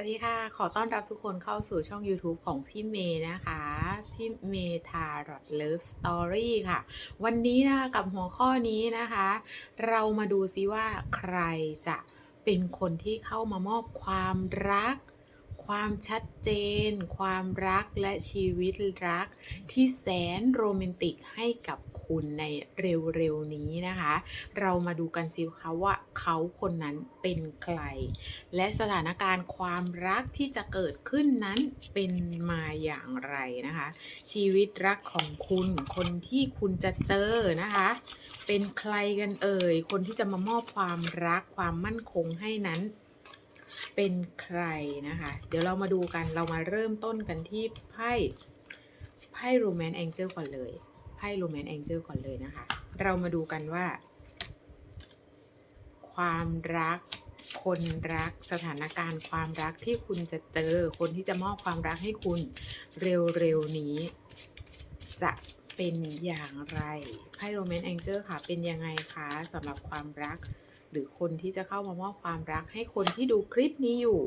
วัสดีค่ะ ขอต้อนรับทุกคนเข้าสู่ช่อง YouTube ของพี่เมย์นะคะ พี่เมย์ทาร์ดเลิฟสตอรี่ค่ะ วันนี้นะกับหัวข้อนี้นะคะ เรามาดูซิว่าใครจะเป็นคนที่เข้ามามอบความรัก ความชัดเจน ความรักและชีวิตรัก ที่แสนโรแมนติกให้กับคุณในเร็วๆนี้นะคะ เรามาดูกันสิคะว่าเขาคนนั้นเป็นใคร และสถานการณ์ความรักที่จะเกิดขึ้นนั้นเป็นมาอย่างไรนะคะ ชีวิตรักของคุณคนที่คุณจะเจอนะคะ เป็นใครกันเอ่ย คนที่จะมามอบความรักความมั่นคงให้นั้น เป็นใครนะคะ เดี๋ยวเรามาดูกันเรามาเริ่มต้นกันที่ไพ่ไพ่โรแมนต์แองเจิลก่อนเลยไพ่โรแมนต์แองเจิลก่อนเลยนะคะ เรามาดูกันว่า ความรักคนรักสถานการณ์ความรักที่คุณจะเจอคนที่จะมอบความรักให้คุณเร็วๆนี้ จะเป็นอย่างไรไพ่โรแมนต์แองเจิลค่ะ เป็นยังไงคะสำหรับความรัก หรือคนที่จะเข้ามามอบความรักให้คนที่ดูคลิปนี้อยู่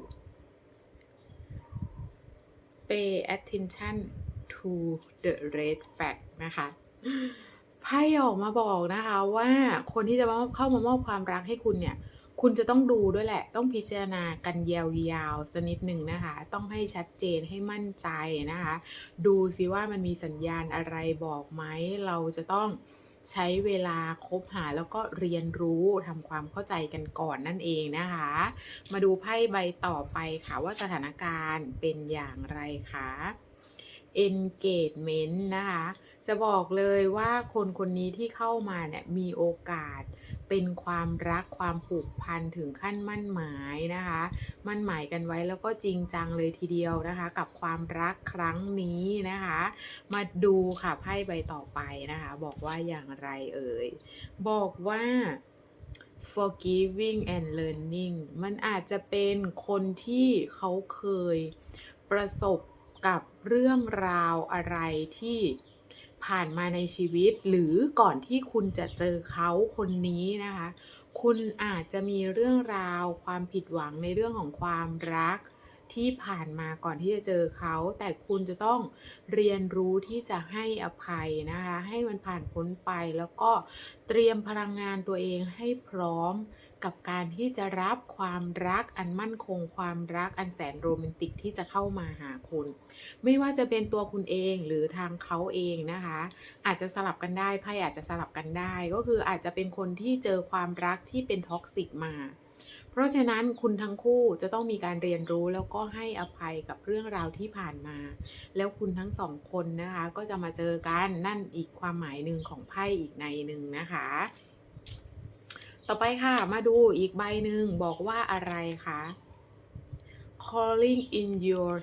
pay attention to the red flag นะคะไพ่ออกมาบอกนะคะว่าคนที่จะมาเข้ามามอบความรักให้คุณเนี่ย คุณจะต้องดูด้วยแหละ ต้องพิจารณากันยาวๆสักนิดหนึ่งนะคะ ต้องให้ชัดเจนให้มั่นใจนะคะ ดูสิว่ามันมีสัญญาณอะไรบอกไหม เราจะต้อง ใช้เวลาคบหาแล้วก็เรียนรู้ทำความเข้าใจกันก่อนนั่นเองนะคะ มาดูไพ่ใบต่อไปค่ะว่าสถานการณ์เป็นอย่างไรคะ engagement นะคะ จะบอกเลยว่าคนคนนี้ที่เข้ามาเนี่ยมีโอกาส เป็นความรักความผูกพันถึงขั้นมั่นหมายนะคะ มั่นหมายกันไว้แล้วก็จริงจังเลยทีเดียวนะคะ กับความรักครั้งนี้นะคะ มาดูค่ะไพ่ใบต่อไปนะคะ บอกว่าอย่างไรเอ่ย บอกว่า forgiving and learning มันอาจจะเป็นคนที่เขาเคยประสบกับเรื่องราวอะไรที่ ผ่านมาในชีวิต หรือก่อนที่คุณจะเจอเขาคนนี้นะคะ คุณอาจจะมีเรื่องราว ความผิดหวังในเรื่องของความรัก ที่ผ่านมาก่อนที่จะเจอเขา แต่คุณจะต้องเรียนรู้ที่จะให้อภัยนะคะ ให้มันผ่านพ้นไปแล้วก็เตรียมพลังงานตัวเองให้พร้อมกับการที่จะรับความรักอันมั่นคงความรักอันแสนโรแมนติกที่จะเข้ามาหาคุณ ไม่ว่าจะเป็นตัวคุณเองหรือทางเขาเองนะคะ อาจจะสลับกันได้ไพ่อาจจะสลับกันได้ ก็คืออาจจะเป็นคนที่เจอความรักที่เป็นท็อกซิกมา เพราะฉะนั้นคุณทั้งคู่จะต้องมีการเรียนรู้แล้วก็ให้อภัยกับเรื่องราวที่ผ่านมา แล้วคุณทั้งสองคนนะคะก็จะมาเจอกันนั่นอีกความหมายหนึ่งของไพ่อีกในหนึ่งนะคะ ต่อไปค่ะมาดูอีกใบหนึ่งบอกว่าอะไรคะ calling in your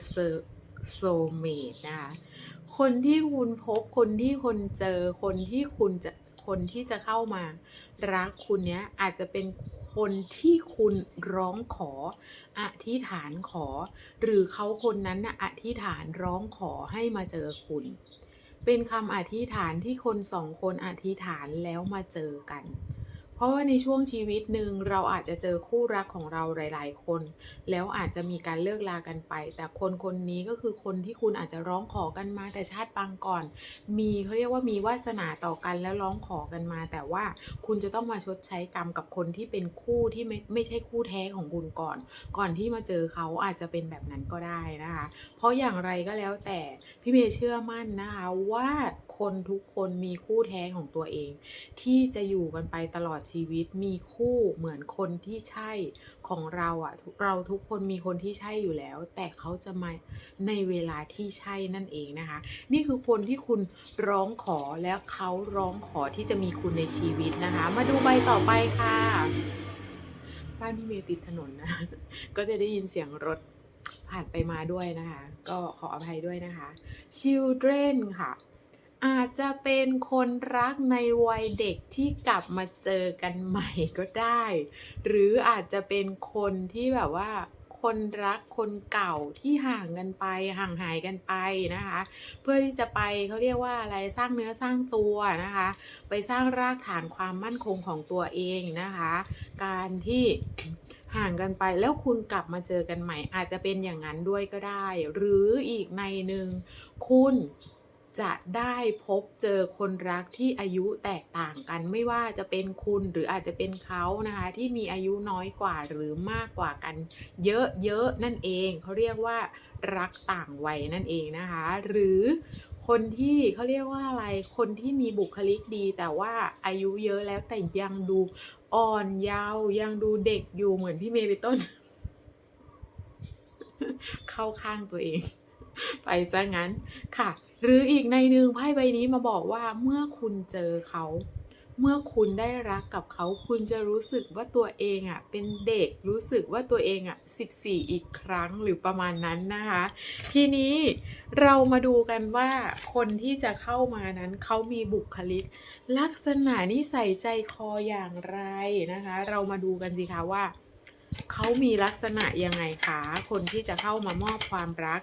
soulmate นะคะคนที่คุณพบคนที่คนเจอคนที่คุณจะ คนที่จะเข้ามา รักคุณเนี้ยอาจจะเป็นคนที่คุณร้องขอ อธิษฐานขอ หรือเขาคนนั้นนะอธิษฐานร้องขอให้มาเจอคุณ เป็นคำอธิษฐานที่คนสองคนอธิษฐานแล้วมาเจอกัน เพราะว่าในช่วงชีวิตหนึ่งเราอาจจะเจอคู่รักของเราหลาย ๆ คน แล้วอาจจะมีการเลิกลากันไป แต่คนคนนี้ก็คือคนที่คุณอาจจะร้องขอกันมาแต่ชาติปางก่อน มีเขาเรียกว่ามีวาสนาต่อกันแล้วร้องขอกันมา แต่ว่าคุณจะต้องมาชดใช้กรรมกับคนที่เป็นคู่ที่ไม่ไม่ใช่คู่แท้ของคุณก่อน ก่อนที่มาเจอเขาอาจจะเป็นแบบนั้นก็ได้นะคะ เพราะอย่างไรก็แล้วแต่พี่เมย์เชื่อมั่นนะคะว่า คนทุกคนมีคู่แท้ของตัวเอง ที่จะอยู่กันไปตลอดชีวิตมีคู่เหมือนคนที่ใช่ของเราอะทุกเราทุกคนมีคนที่ใช่อยู่แล้ว แต่เขาจะมาในเวลาที่ใช่นั่นเองนะคะ นี่คือคนที่คุณร้องขอแล้วเขาร้องขอที่จะมีคุณในชีวิตนะคะ มาดูใบต่อไปค่ะบ้านพี่เมย์ติดถนนนะ ก็จะได้ยินเสียงรถผ่านไปมาด้วยนะคะ ก็ขออภัยด้วยนะคะ children ค่ะ อาจจะเป็นคนรักในวัยเด็กที่กลับมาเจอกันใหม่ก็ได้ หรืออาจจะเป็นคนที่แบบว่า คนรักคนเก่าที่ห่างกันไปห่างหายกันไปนะคะ เพื่อที่จะไปเขาเรียกว่าอะไรสร้างเนื้อสร้างตัวนะคะ ไปสร้างรากฐานความมั่นคงของตัวเองนะคะ การที่ห่างกันไปแล้วคุณกลับมาเจอกันใหม่ อาจจะเป็นอย่างนั้นด้วยก็ได้ หรืออีกในหนึ่งคุณ จะได้พบเจอคนรักที่อายุแตกต่างกัน ไม่ว่าจะเป็นคุณหรืออาจจะเป็นเขานะคะ ที่มีอายุน้อยกว่าหรือมากกว่ากัน เยอะๆนั่นเองเขาเรียกว่ารักต่างวัยนั่นเองนะคะ หรือคนที่เขาเรียกว่าอะไรคนที่มีบุคลิกดี แต่ว่าอายุเยอะแล้วแต่ยังดูอ่อนเยาว์ยังดูเด็กอยู่เหมือนพี่เมย์เป็นต้น เข้าข้างตัวเอง ไปซะงั้นค่ะ หรืออีกในหนึ่งไพ่ใบนี้มาบอกว่าเมื่อคุณเจอเขา เมื่อคุณได้รักกับเขา คุณจะรู้สึกว่าตัวเองอะเป็นเด็กรู้สึกว่าตัวเองอะ14 อีกครั้งหรือประมาณนั้นนะคะ ทีนี้เรามาดูกันว่าคนที่จะเข้ามานั้นเขามีบุคลิก ลักษณะนิสัยใจคออย่างไรนะคะ เรามาดูกันสิคะว่าเขามีลักษณะยังไงคะคนที่จะเข้ามามอบความรัก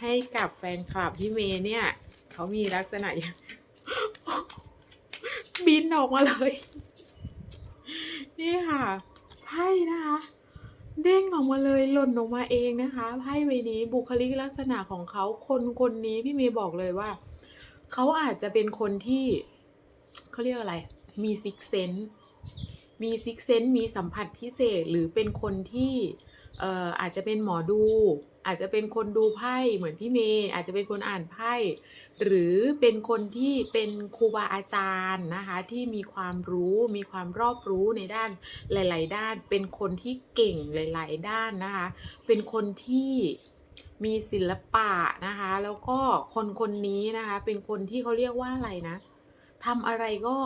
ให้กับแฟนคลับพี่เมย์เนี่ย เขามีลักษณะอย่างบินออกมาเลย นี่ค่ะไพ่นะคะ เด้งออกมาเลยหล่นออกมาเองนะคะไพ่ใบนี้บุคลิกลักษณะของเขาคนคนนี้พี่เมย์บอกเลยว่า เขาอาจจะเป็นคนที่เขาเรียกอะไร มีซิกเซนมีซิกเซนมีสัมผัสพิเศษหรือเป็นคนที่อออาจจะเป็นหมอดู อาจจะเป็นคนดูไพ่เหมือนพี่เมย์อาจจะเป็นคนอ่านไพ่ หรือเป็นคนที่เป็นครูบาอาจารย์นะคะ ที่มีความรู้มีความรอบรู้ในด้านหลาย ๆ ด้าน เป็นคนที่เก่งหลาย ๆ ด้านนะคะ เป็นคนที่มีศิลปะนะคะ แล้วก็คนคนนี้นะคะ เป็นคนที่เขาเรียกว่าอะไรนะทำอะไรก็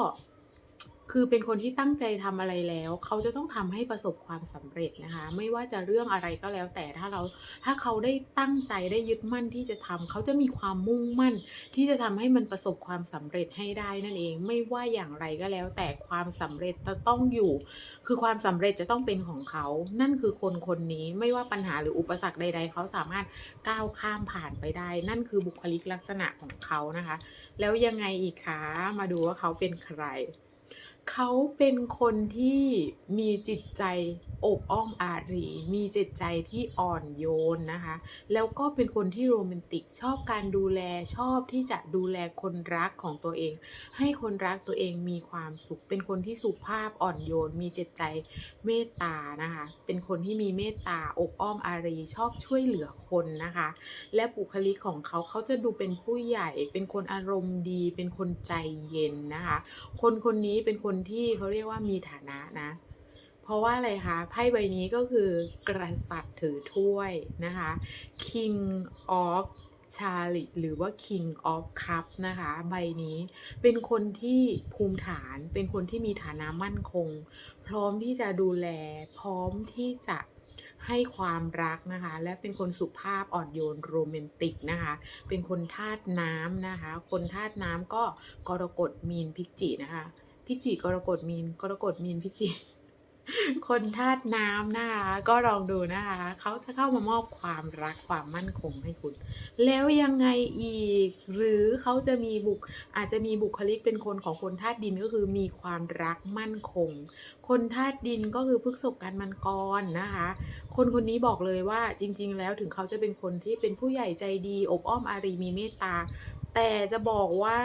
คือเป็นคนที่ตั้งใจทำอะไรแล้ว เขาจะต้องทำให้ประสบความสำเร็จนะคะ ไม่ว่าจะเรื่องอะไรก็แล้ว แต่ถ้าเราถ้าเขาได้ตั้งใจได้ยึดมั่นที่จะทำเขาจะมีความมุ่งมั่น ที่จะทำให้มันประสบความสำเร็จให้ได้นั่นเอง ไม่ว่าอย่างไรก็แล้ว แต่ความสำเร็จจะต้องอยู่ คือความสำเร็จจะต้องเป็นของเขา นั่นคือคนคนนี้ไม่ว่าปัญหาหรืออุปสรรคใด ๆ เขาสามารถก้าวข้ามผ่านไปได้ นั่นคือบุคลิกลักษณะของเขานะคะ แล้วยังไงอีกคะมาดูว่าเขาเป็นใคร เขาเป็นคนที่มีจิตใจอบอ้อมอารี มีจิตใจที่อ่อนโยนนะคะ แล้วก็เป็นคนที่โรแมนติกชอบการดูแลชอบที่จะดูแลคนรักของตัวเอง ให้คนรักตัวเองมีความสุข เป็นคนที่สุภาพอ่อนโยน มีจิตใจเมตตานะคะ เป็นคนที่มีเมตตาอบอ้อมอารี ชอบช่วยเหลือคนนะคะ และบุคลิกของเขาเขาจะดูเป็นผู้ใหญ่ เป็นคนอารมณ์ดี เป็นคนใจเย็นนะคะ คนคนนี้เป็นคนที่เขาเรียกว่ามีฐานะนะ เพราะว่าอะไรคะไพ่ใบนี้ก็คือกษัตริย์ถือถ้วยนะคะ King of ชาลิหรือว่า King of Cup นะคะ ใบนี้เป็นคนที่ภูมิฐานเป็นคนที่มีฐานะมั่นคง พร้อมที่จะดูแล พร้อมที่จะให้ความรักนะคะ และเป็นคนสุภาพอ่อนโยนโรแมนติกนะคะ เป็นคนธาตุน้ำนะคะ คนธาตุน้ำก็กรกฎมีนพิจินะคะ พิจิกรกฎมีนกรกฎมีนพิจิคนธาตุน้ำนะคะก็ลองดูนะคะเขาจะเข้ามามอบความรักความมั่นคงให้คุณ แล้วยังไงอีก หรือเขาจะมีบุคอาจจะมีบุคลิกเป็นคนของคนธาตุดินก็คือมีความรักมั่นคง คนธาตุดินก็คือพฤกษบกันมันกรนะคะ คนคนนี้บอกเลยว่าจริง ๆ แล้วถึงเขาจะเป็นคนที่เป็นผู้ใหญ่ใจดี อบอ้อมอารีมีเมตตาแต่จะบอกว่า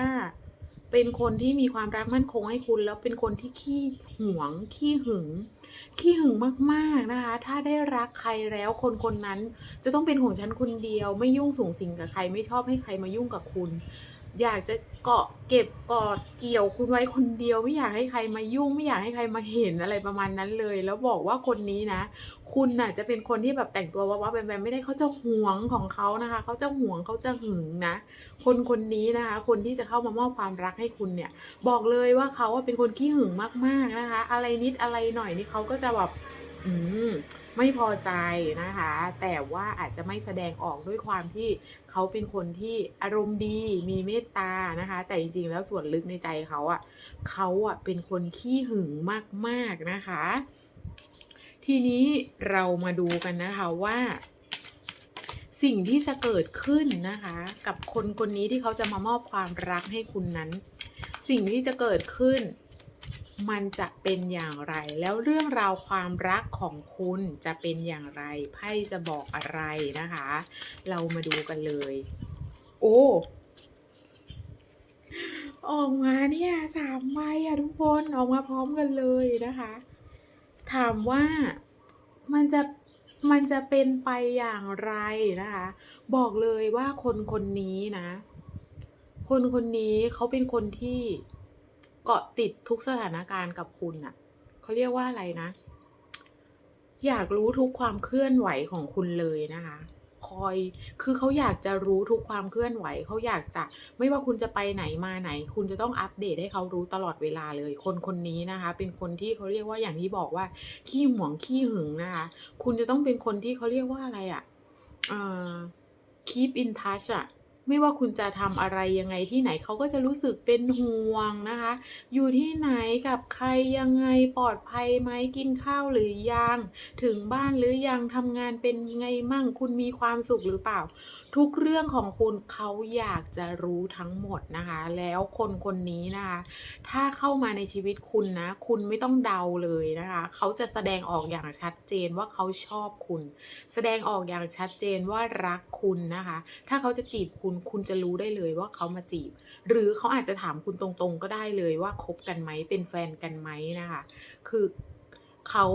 เป็นคนที่มีความรักมั่นคงให้คุณ แล้วเป็นคนที่ขี้หวง ขี้หึง ขี้หึงมากๆนะคะ ถ้าได้รักใครแล้วคนคนนั้น จะต้องเป็นของฉันคนเดียว ไม่ยุ่งสูงสิงกับใคร ไม่ชอบให้ใครมายุ่งกับคุณ อยากจะเกาะเก็บกอดเกี่ยวคุณไว้คนเดียว ไม่อยากให้ใครมายุ่ง ไม่อยากให้ใครมาเห็นอะไรประมาณนั้นเลย แล้วบอกว่าคนนี้นะ คุณน่ะจะเป็นคนที่แบบแต่งตัวว้าๆแบมไม่ได้เขาจะห่วงของเขานะคะเขาจะห่วงเขาจะหึงนะ คนคนนี้นะคะ คนที่จะเข้ามามอบความรักให้คุณเนี่ย บอกเลยว่าเขาเป็นคนขี้หึงมากๆนะคะ อะไรนิดอะไรหน่อยนี่เขาก็จะแบบ ไม่พอใจนะคะ แต่ว่าอาจจะไม่แสดงออกด้วยความที่เขาเป็นคนที่อารมณ์ดีมีเมตตานะคะ แต่จริงๆ แล้วส่วนลึกในใจเขาอะเขาอะเป็นคนขี้หึงมากๆนะคะ ทีนี้เรามาดูกันนะคะว่าสิ่งที่จะเกิดขึ้นนะคะ กับคนคนนี้ที่เขาจะมามอบความรักให้คุณนั้น สิ่งที่จะเกิดขึ้น มันจะเป็นอย่างไร แล้วเรื่องราวความรักของคุณจะเป็นอย่างไร ไพ่จะบอกอะไรนะคะ เรามาดูกันเลย โอ้ ออกมาเนี่ยสามใบอะทุกคนออกมาพร้อมกันเลยนะคะ ถามว่ามันจะมันจะเป็นไปอย่างไรนะคะ บอกเลยว่าคนคนนี้นะ คนคนนี้เขาเป็นคนที่ เกาะติดทุกสถานการณ์กับคุณอะเขาเรียกว่าอะไรนะ อยากรู้ทุกความเคลื่อนไหวของคุณเลยนะคะ คอย คือเขาอยากจะรู้ทุกความเคลื่อนไหว เขาอยากจะ ไม่ว่าคุณจะไปไหนมาไหน คุณจะต้องอัปเดตให้เขารู้ตลอดเวลาเลย คนคนนี้นะคะ เป็นคนที่เขาเรียกว่าอย่างที่บอกว่า ขี้หวงขี้หึงนะคะ คุณจะต้องเป็นคนที่เขาเรียกว่าอะไรอะเอ่อ keep in touch อะ ไม่ว่าคุณจะทำอะไรยังไงที่ไหนเขาก็จะรู้สึกเป็นห่วงนะคะ อยู่ที่ไหนกับใครยังไงปลอดภัยไหมกินข้าวหรือยัง ถึงบ้านหรือยังทำงานเป็นไงมั่งคุณมีความสุขหรือเปล่า ทุกเรื่องของคุณเขาอยากจะรู้ทั้งหมดนะคะ แล้วคนคนนี้นะคะ ถ้าเข้ามาในชีวิตคุณนะ คุณไม่ต้องเดาเลยนะคะ เขาจะแสดงออกอย่างชัดเจนว่าเขาชอบคุณ แสดงออกอย่างชัดเจนว่ารักคุณนะคะ ถ้าเขาจะจีบคุณคุณจะรู้ได้เลยว่าเขามาจีบ หรือเขาอาจจะถามคุณตรงๆ ก็ได้เลยว่าคบกันไหมเป็นแฟนกันไหมนะคะ คือเขา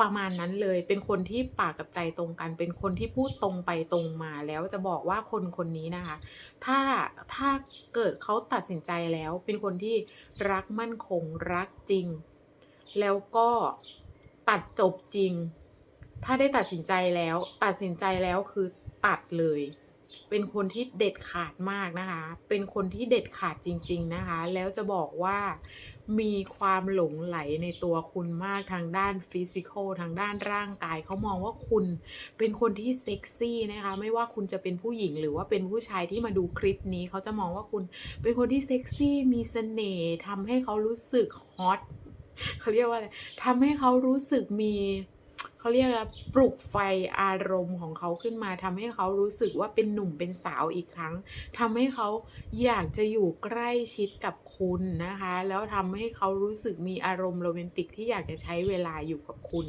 ประมาณนั้นเลย เป็นคนที่ปากกับใจตรงกัน เป็นคนที่พูดตรงไปตรงมา แล้วจะบอกว่าคนคนนี้นะคะ ถ้าถ้าเกิดเขาตัดสินใจแล้ว เป็นคนที่รักมั่นคงรักจริง แล้วก็ตัดจบจริง ถ้าได้ตัดสินใจแล้ว ตัดสินใจแล้วคือตัดเลย เป็นคนที่เด็ดขาดมากนะคะ เป็นคนที่เด็ดขาดจริง ๆนะคะ แล้วจะบอกว่า มีความหลงไหลในตัวคุณมากทางด้านฟิสิกอลทางด้านร่างกายเขามองว่าคุณเป็นคนที่เซ็กซี่นะคะไม่ว่าคุณจะเป็นผู้หญิงหรือว่าเป็นผู้ชายที่มาดูคลิปนี้เขาจะมองว่าคุณเป็นคนที่เซ็กซี่มีเสน่ห์ทำให้เขารู้สึกฮอตเขาเรียกว่าอะไรทำให้เขารู้สึกมี เขาเรียกอะไรปลุกไฟอารมณ์ของเขาขึ้นมาทำให้เขารู้สึกว่าเป็นหนุ่มเป็นสาวอีกครั้งทำให้เขาอยากจะอยู่ใกล้ชิดกับคุณนะคะ แล้วทำให้เขารู้สึกมีอารมณ์โรแมนติกที่อยากจะใช้เวลาอยู่กับคุณ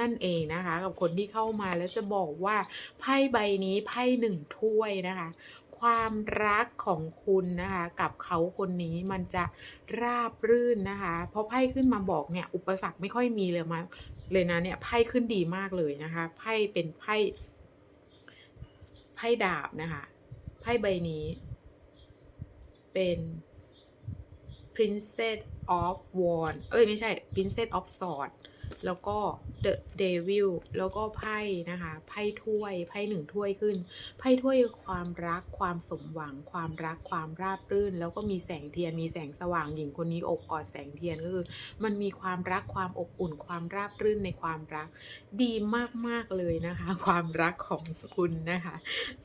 นั่นเองนะคะ กับคนที่เข้ามาแล้วจะบอกว่าไพ่ใบนี้ไพ่หนึ่งถ้วยนะคะความรักของคุณนะคะกับเขาคนนี้มันจะราบรื่นนะคะ เพราะไพ่ขึ้นมาบอกเนี่ยอุปสรรคไม่ค่อยมีเลยมา เลยนะเนี่ยไพ่ขึ้นดีมากเลยนะคะไพ่เป็นไพ่ไพ่ดาบนะคะไพ่ใบนี้ เป็น Princess of Wand เอ้ยไม่ใช่ Princess of Swords แล้วก็ The Devil แล้วก็ไพ่นะคะไพ่ถ้วยไพ่หนึ่งถ้วยขึ้นไพ่ถ้วยคือความรักความสมหวัง ความรักความราบรื่น แล้วก็มีแสงเทียนมีแสงสว่างหญิงคนนี้อกกอดแสงเทียนก็คือ มันมีความรักความอบอุ่น ความราบรื่นในความรัก ดีมากๆเลยนะคะ ความรักของคุณนะคะ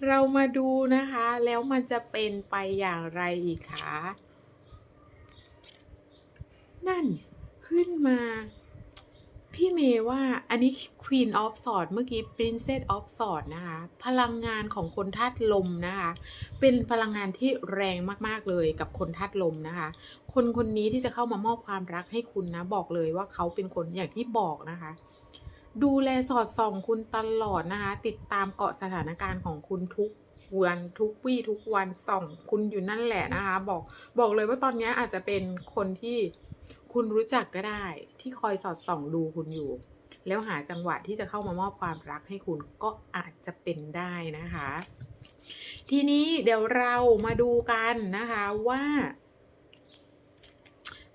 เรามาดูนะคะ แล้วมันจะเป็นไปอย่างไรอีกคะนั่นขึ้นมา พี่เมย์ว่าอันนี้ Queen of Swords เมื่อกี้ Princess of Swords นะคะ พลังงานของคนธาตุลมนะคะ เป็นพลังงานที่แรงมากๆเลยกับคนธาตุลมนะคะ คนคนนี้ที่จะเข้ามามอบความรักให้คุณนะ บอกเลยว่าเขาเป็นคนอย่างที่บอกนะคะ ดูแลสอดส่องคุณตลอดนะคะ ติดตามเกาะสถานการณ์ของคุณทุกวันทุกวี่ทุกวันส่อง คุณอยู่นั่นแหละนะคะ บอกบอกเลยว่าตอนนี้อาจจะเป็นคนที่ คุณรู้จักก็ได้ที่คอยสอดส่องดูคุณอยู่ แล้วหาจังหวะที่จะเข้ามามอบความรักให้คุณก็อาจจะเป็นได้นะคะ ทีนี้เดี๋ยวเรามาดูกันนะคะว่า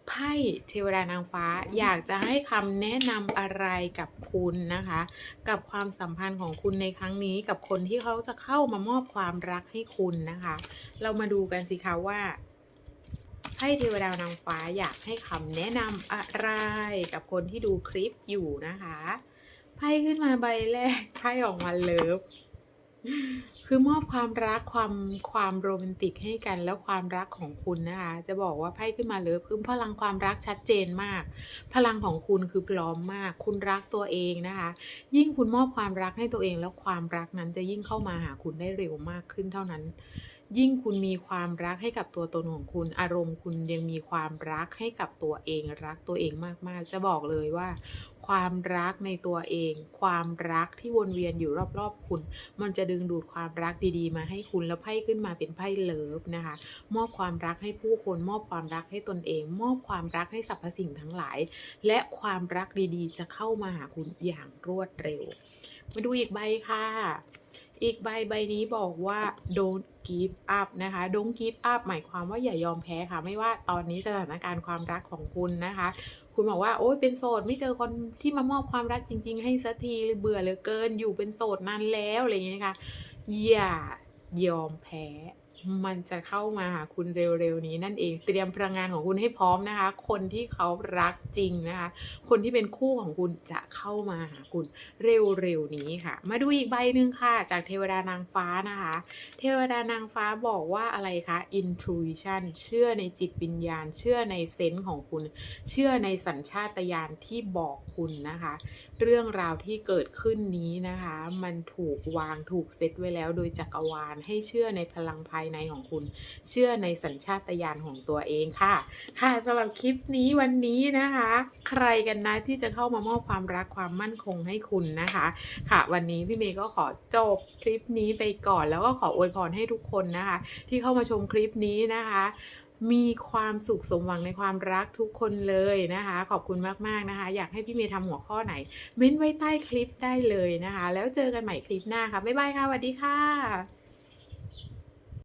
ไพ่เทวดานางฟ้าอยากจะให้คำแนะนำอะไรกับคุณนะคะ กับความสัมพันธ์ของคุณในครั้งนี้กับคนที่เขาจะเข้ามามอบความรักให้คุณนะคะ เรามาดูกันสิคะว่า ไพ่เทวดานางฟ้าอยากให้คำแนะนำอะไรกับคนที่ดูคลิปอยู่นะคะไพ่ขึ้นมาใบแรกไพ่ออกมาเลิฟคือมอบความรักความความโรแมนติกให้กันแล้วความรักของคุณนะคะ จะบอกว่าไพ่ขึ้นมาเลิฟคือพลังความรักชัดเจนมาก พลังของคุณคือพร้อมมาก คุณรักตัวเองนะคะ ยิ่งคุณมอบความรักให้ตัวเองแล้วความรักนั้นจะยิ่งเข้ามาหาคุณได้เร็วมากขึ้นเท่านั้น ยิ่งคุณมีความรักให้กับตัวตนของคุณ อารมณ์คุณยังมีความรักให้กับตัวเอง รักตัวเองมากๆ จะบอกเลยว่า ความรักในตัวเอง ความรักที่วนเวียนอยู่รอบๆคุณ มันจะดึงดูดความรักดีๆ มาให้คุณแล้วไพ่ขึ้นมาเป็นไพ่ Love นะคะ มอบความรักให้ผู้คน มอบความรักให้ตนเอง มอบความรักให้สรรพสิ่งทั้งหลาย และความรักดีๆ จะเข้ามาหาคุณอย่างรวดเร็ว มาดูอีกใบค่ะ อีกใบใบนี้บอกว่า don't give up นะคะ don't give up หมายความว่าอย่ายอมแพ้ค่ะ ไม่ว่าตอนนี้สถานการณ์ความรักของคุณนะคะ คุณบอกว่าโอ้ยเป็นโสดไม่เจอคนที่มามอบความรักจริง ๆ ให้สักทีเบื่อเหลือเกินอยู่เป็นโสดนานแล้วอะไรอย่างงี้นะคะอย่ายอมแพ้ มันจะเข้ามาหาคุณเร็วๆนี้นั่นเองเตรียมพลังงานของคุณให้พร้อมนะคะ คนที่เขารักจริงนะคะ คนที่เป็นคู่ของคุณจะเข้ามาหาคุณเร็วๆนี้ค่ะ มาดูอีกใบหนึ่งค่ะ จากเทวดานางฟ้านะคะ เทวดานางฟ้าบอกว่าอะไรคะ intuition เชื่อในจิตวิญญาณ เชื่อในเซนส์ของคุณ เชื่อในสัญชาตญาณที่บอกคุณนะคะ เรื่องราวที่เกิดขึ้นนี้นะคะ มันถูกวางถูกเซตไว้แล้วโดยจักรวาลให้เชื่อในพลังภายในของคุณ เชื่อในสัญชาตญาณของตัวเองค่ะ ค่ะสำหรับคลิปนี้วันนี้นะคะ ใครกันนะที่จะเข้ามามอบความรักความมั่นคงให้คุณนะคะ ค่ะวันนี้พี่เมย์ก็ขอจบคลิปนี้ไปก่อนแล้วก็ขออวยพรให้ทุกคนนะคะ ที่เข้ามาชมคลิปนี้นะคะมีความสุขสมหวังในความรักทุกคนเลยนะคะ ขอบคุณมากๆนะคะ อยากให้พี่เมย์ทำหัวข้อไหน เม้นไว้ใต้คลิปได้เลยนะคะ แล้วเจอกันใหม่คลิปหน้าค่ะ บ๊ายบายค่ะสวัสดีค่ะ